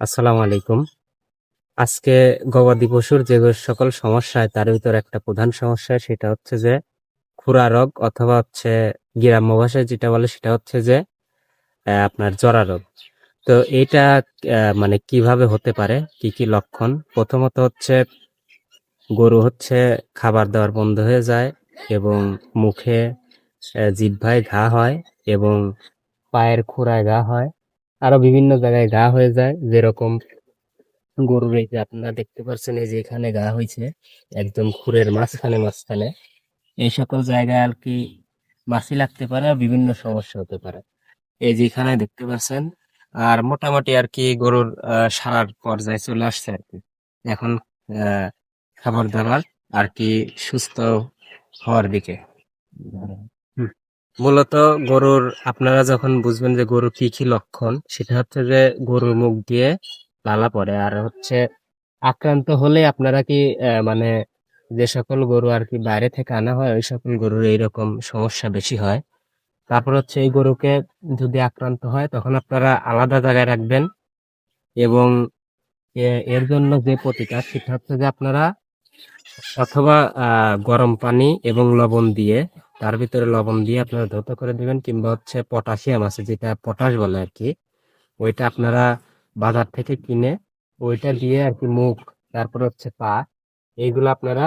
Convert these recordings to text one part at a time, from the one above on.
আসসালামু আলাইকুম। আজকে গবাদি পশুর যে সকল সমস্যায় তার ভিতর একটা প্রধান সমস্যা সেটা হচ্ছে যে খুরা রোগ অথবা হচ্ছে গ্রাম্য ভাষায় যেটা বলে সেটা হচ্ছে যে আপনার জরা রোগ। তো এটা মানে কীভাবে হতে পারে? কি কি লক্ষণ? প্রথমত হচ্ছে গরু হচ্ছে খাবার দেওয়ার বন্ধ হয়ে যায় এবং মুখে জিহ্বায় ঘা হয় এবং পায়ের খুরায় ঘা হয়। আরও বিভিন্ন জায়গায় ঘা হয়ে যায়। যেরকম গরুর এই যে আপনারা দেখতে পাচ্ছেন এই যে এখানে গা হয়েছে, একদম খুরের মাঝখানে মাঝখানে। এই সকল জায়গায় আর কি মাছি লাগতে পারে বিভিন্ন সমস্যা হতে পারে। এই যে এখানে দেখতে পাচ্ছেন আর মোটামুটি আর কি গরুর সারার পর্যায়ে চলে আসছে আর কি। এখন খাবার দাবার আর কি সুস্থ হওয়ার দিকে। মূলত গরুর, আপনারা যখন বুঝবেন যে গরুর কি কি লক্ষণ, সেটা হচ্ছে যে গরুর মুখ দিয়ে লালা পড়ে। আর হচ্ছে আক্রান্ত হলে আপনারা কি মানে যে সকল গরু আর কি বাইরে থেকে আনা হয়, ওই সকল গরুর এইরকম সমস্যা বেশি হয়। তারপর হচ্ছে এই গরুকে যদি আক্রান্ত হয়, তখন আপনারা আলাদা জায়গায় রাখবেন এবং এর জন্য যে প্রতিকার, সেটা হচ্ছে যে আপনারা অথবা গরম পানি এবং লবণ দিয়ে তার ভিতরে লবণ দিয়ে আপনারা ধৌত করে দিবেন কিংবা হচ্ছে পটাশিয়াম আছে যেটা পটাশ বলে আর কি, ওইটা আপনারা বাজার থেকে কিনে ওইটা দিয়ে আর কি মুখ তারপর হচ্ছে পা, এইগুলো আপনারা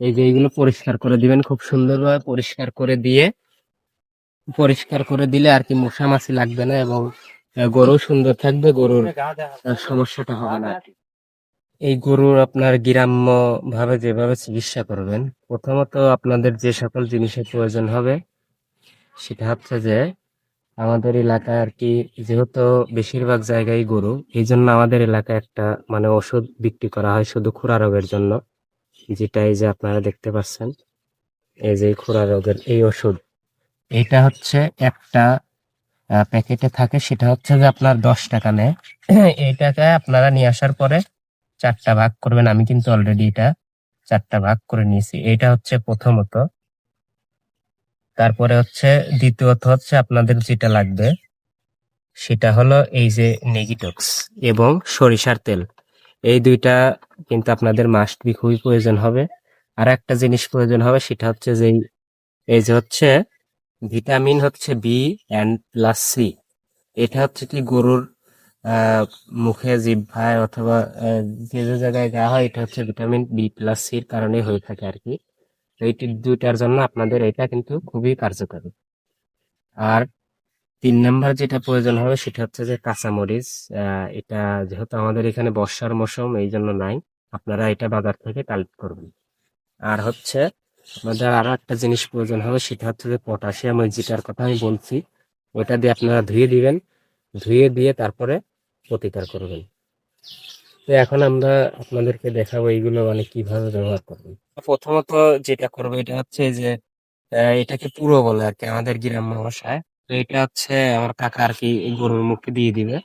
এই যে এইগুলো পরিষ্কার করে দিবেন, খুব সুন্দরভাবে পরিষ্কার করে দিয়ে, পরিষ্কার করে দিলে আর কি মশা মাছি লাগবে না এবং গরু সুন্দর থাকবে, গরুর সমস্যাটা হবে না এই গরুর আপনার গ্রাম্য ভাবে যেভাবে চিকিৎসা করবেন, প্রথমত আপনাদের যে সকল জিনিসের প্রয়োজন হবে, সেটা হচ্ছে যে আমাদের এলাকায় আর কি, যেহেতু বেশিরভাগ জায়গায় গরু এই জন্য আমাদের এলাকায় একটা মানে ওষুধ বিক্রি করা হয় শুধু খুরা রোগের জন্য, যেটা এই যে আপনারা দেখতে পাচ্ছেন, এই যে খুরা রোগের এই ওষুধ। এটা হচ্ছে একটা প্যাকেটে থাকে, সেটা হচ্ছে যে আপনার দশ টাকা নেয়। এই টাকায় আপনারা নিয়ে আসার পরে চারটা ভাগ করবেন, আমি কিন্তু অলরেডি এটা চারটা ভাগ করে নিয়েছি। এটা হচ্ছে প্রথমত। তারপরে হচ্ছে দ্বিতীয়ত হচ্ছে আপনাদের যেটা লাগবে, সেটা হলো এই যে নেগিটক্স এবং সরিষার তেল। এই দুইটা কিন্তু আপনাদের মাস্ট বি খুবই প্রয়োজন হবে। আর একটা জিনিস প্রয়োজন হবে, সেটা হচ্ছে যে এই- যে হচ্ছে ভিটামিন হচ্ছে বি অ্যান্ড প্লাস সি এটা হচ্ছে কি গরুর মুখে জিভায় অথবা যে যে জায়গায় দেওয়া হয়, এটা হচ্ছে ভিটামিন বি প্লাস সির কারণে হয়ে থাকে আর কি। এই টি- দুইটার জন্য আপনাদের এটা কিন্তু খুবই কার্যকরী। আর তিন নাম্বার যেটা প্রয়োজন হবে, সেটা হচ্ছে যে কাঁচামরিচ এটা যেহেতু আমাদের এখানে বর্ষার মৌসুম, এই জন্য নাই। আপনারা এটা বাজার থেকে কালেক্ট করবেন। আর হচ্ছে, আমাদের আরও একটা জিনিস প্রয়োজন হবে, সেটা হচ্ছে যে পটাশিয়াম ওই যেটার কথা আমি বলছি, ওইটা দিয়ে আপনারা ধুয়ে দিবেন। ধুয়ে দিয়ে তারপরে প্রতিকার করবেন। তো এখন আমরা আপনাদেরকে দেখাবো এইগুলো মানে কীভাবে ব্যবহার করবেন। প্রথমত যেটা করব এটা হচ্ছে যে এটাকে পুরো বলে আর কি, আমাদের গ্রাম্য ভাষায়। তো এটা হচ্ছে আমার কাকা আর কি গরুর মুখে দিয়ে দিবে।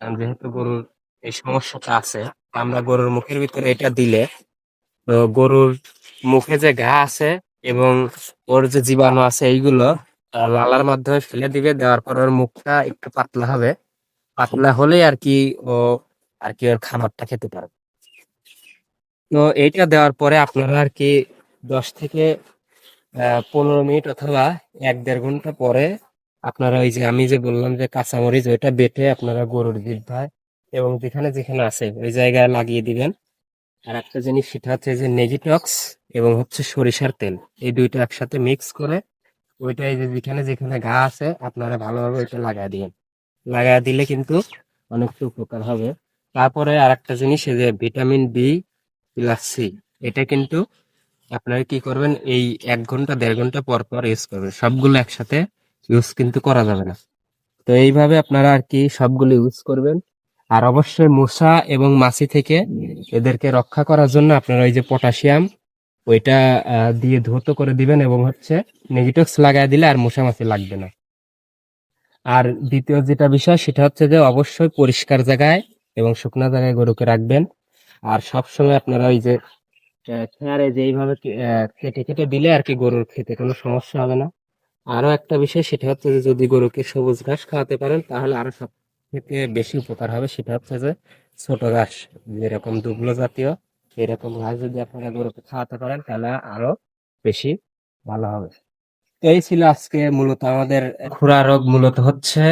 যেহেতু গরুর এই সমস্যাটা আছে আমরা গরুর মুখের ভিতরে এটা দিলে, তো গরুর মুখে যে ঘা আছে এবং ওর যে জীবাণু আছে এইগুলো লালার মাধ্যমে ফেলে দিবে, দেওয়ার পর ওর মুখটা একটু পাতলা হবে। পাতলা হলেই আর কি ও আর কি ওর খাবারটা খেতে পারবে। তো এইটা দেওয়ার পরে আপনারা আর কি দশ থেকে পনেরো মিনিট অথবা এক দেড় ঘণ্টা পরে আপনারা ওই যে আমি যে বললাম যে কাঁচামরিচ, ওইটা বেটে আপনারা গরুর জিহ্বায় এবং যেখানে যেখানে আছে ওই জায়গায় লাগিয়ে দিবেন। আর একটা জিনিস সেটা হচ্ছে যে নেগিটক্স এবং হচ্ছে সরিষার তেল, এই দুইটা একসাথে মিক্স করে ওইটা এই যে যেখানে যেখানে ঘা আছে আপনারা ভালোভাবে ওইটা লাগাই দিবেন। লাগাই দিলে কিন্তু অনেকটা উপকার হবে। তারপরে আর একটা জিনিস যে ভিটামিন বি প্লাস সি এটা কিন্তু আপনারা কি করবেন, এই এক ঘণ্টা, দেড় ঘণ্টা পর পর ইউজ করবেন। সবগুলো একসাথে ইউজ কিন্তু করা যাবে না। তো এইভাবে আপনারা আর কি সবগুলো ইউজ করবেন। আর অবশ্যই মশা এবং মাছি থেকে এদেরকে রক্ষা করার জন্য আপনারা ওই যে পটাশিয়াম, ওইটা দিয়ে ধৌত করে দিবেন এবং হচ্ছে নেগেটিভস লাগাই দিলে আর মশা মাছি লাগবে না। আর দ্বিতীয় যেটা বিষয়, সেটা হচ্ছে যে অবশ্যই পরিষ্কার জায়গায় এবং শুকনো জায়গায় গরুকে রাখবেন। আর সবসময় আপনারা ওই যে খেয়ারে যে এইভাবে কেটে কেটে দিলে আর কি গরুর খেতে কোনো সমস্যা হবে না। আরও একটা বিষয়, সেটা হচ্ছে যে যদি গরুকে সবুজ ঘাস খাওয়াতে পারেন, তাহলে আরও সব থেকে বেশি উপকার হবে, সেটা হচ্ছে যে ছোট ঘাস, যেরকম দুবলো জাতীয়, এরকম ঘাস যদি আপনারা গরুকে খাওয়াতে পারেন, তাহলে আরও বেশি ভালো হবে। এই ছিল আজকে মূলত আমাদের খুরা রোগ মূলত হচ্ছে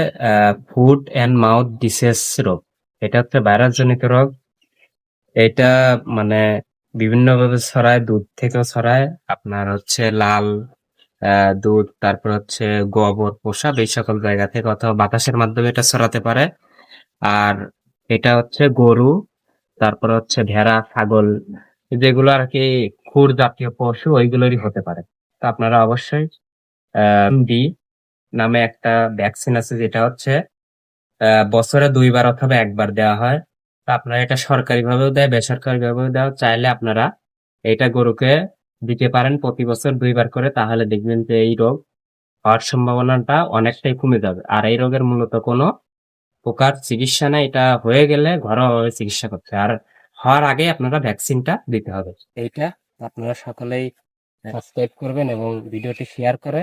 ফুড অ্যান্ড মাউথ ডিসেস রোগ। এটা হচ্ছে ভাইরাস জনিত রোগ। এটা মানে বিভিন্ন ভাবে ছড়ায়, দুধ থেকেও ছড়ায়। আপনার হচ্ছে লাল দুধ, তারপর হচ্ছে গোবর, পোষা, এই সকল জায়গা থেকে অথবা বাতাসের মাধ্যমে এটা ছড়াতে পারে। আর এটা হচ্ছে গরু, তারপর হচ্ছে ভেড়া, ছাগল, যেগুলো আর কি খুর জাতীয় পশু, ওইগুলোরই হতে পারে। তা আপনারা অবশ্যই ডি নামে একটা ভ্যাকসিন আছে যেটা হচ্ছে বছরে দুইবার অথবা একবার দেওয়া হয়। তো আপনারা এটা সরকারি ভাবেও দেয় বেসরকারি ভাবেও দেওয়া। চাইলে আপনারা এটা গরুকে দিতে পারেন প্রতি বছর দুইবার করে তাহলে দেখবেন যে এই রোগ হওয়ার সম্ভাবনাটা অনেকটাই কমে যাবে। আর এই রোগের মূলত কোনো প্রকার চিকিৎসা নেই এটা হয়ে গেলে ঘরোয়াভাবে চিকিৎসা করতে আর হওয়ার আগে আপনারা ভ্যাকসিনটা দিতে হবে। এইটা আপনারা সকলেই সাবস্ক্রাইব করবেন এবং ভিডিওটি শেয়ার করে